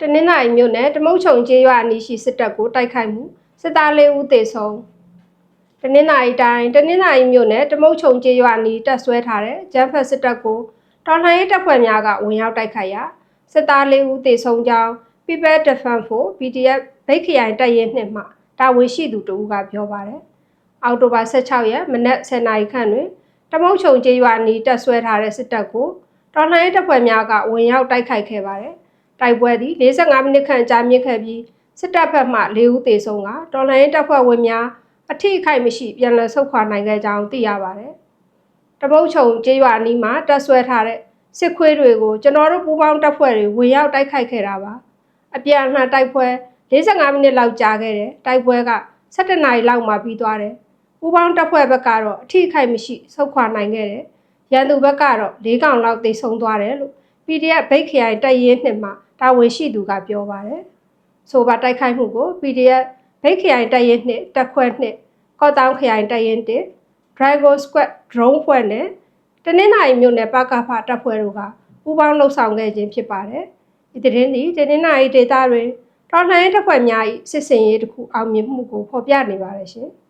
တနင်္သာရီမြို့နယ်တမုတ်ချုံကျေးရွာအနီးရှိစစ်တပ်ကိုတိုက်ခိုက်မှုစစ်သားလေးဦးသေဆုံးတနင်္သာရီတိုင်းတနင်္သာရီမြို့နယ်တမုတ်ချုံကျေးရွာအနီးတပ်ဆွဲထားတဲ့ဂျမ်ဖက်စစ်တပ်ကိုတော်လှန်ရေးတပ်ဖွဲ့များကဝင်ရောက်တိုက်ခိုက်ရာစစ်သားလေးဦးသေဆုံးကြောင်း People Defense Force PDF ဗိတ်ခရိုင်တပ်ရင်းနှစ်မှတာဝန်ရှိသူတဦးကပြောပါတယ်အောက်တိုဘာ16ရက်မနက်10:00နာရီခန့်တွင်တမုတ်ချုံကျေးရွာအနီးတပ်ဆွဲထားတဲ့စစ်တပ်ကိုတော်လှန်ရေးတပ်ဖွဲ့များကဝင်ရောက်တိုက်ခိုက်ခဲ့ပါတယ်။ တိုက်ပွဲသည်45မိနစ်ခန့်ကြာမြင့်ခဲ့ပြီးစစ်တပ်ဘက်မှ၄ဦးသေဆုံးကတော်လှန်ရေးတပ်ဖွဲ့ဝင်များအထိအခိုက်မရှိပြန်လည်ဆုတ်ခွာနိုင်ခဲ့ကြောင်းသိရပါတယ်။တပုတ်ချုံကျေးရွာအနီးမှာတပ်ဆွဲထားတဲ့စစ်ခွေးတွေကိုကျွန်တော်တို့ပူးပေါင်းတပ်ဖွဲ့တွေဝင်ရောက်တိုက်ခိုက်ခဲ့တာပါ။အပြန်အလှန်တိုက်ပွဲ45မိနစ်လောက်ကြာခဲ့တယ်။တိုက်ပွဲက17နာရီလောက်မှပြီးသွားတယ်။ပူးပေါင်းတပ်ဖွဲ့ဘက်ကတော့အထိအခိုက်မရှိဆုတ်ခွာနိုင်ခဲ့တယ်။ရန်သူဘက်ကတော့၄កောင်လောက်သေဆုံးသွားတယ်လို့ PDF ဗိတ်ခရိုင်တပ်ရင်းနှစ်မှာ တာဝန်ရှိသူကပြောပါတယ်။ဆိုပါတိုက်ခိုက်မှုကို PDF ဗိတ်ခရိုင်တပ်ရင်းနှစ်တပ်ခွဲနှစ်ကော့တောင်းခရိုင်တပ်ရင်းတစ် Dragon Squad drone ဖွဲ့နဲ့တနင်္သာရီမြို့နယ်ပကဖတပ်ဖွဲ့တို့ကပူးပေါင်းလှုပ်ဆောင်ခဲ့ခြင်းဖြစ်ပါတယ်။ဒီသတင်းသည်တနင်္သာရီဒေသတွင်တော်လှန်ရေးတပ်ဖွဲ့များ၏စစ်စင်ရေးတစ်ခုအောင်မြင်မှုကိုဖော်ပြနေပါတယ်ရှင်။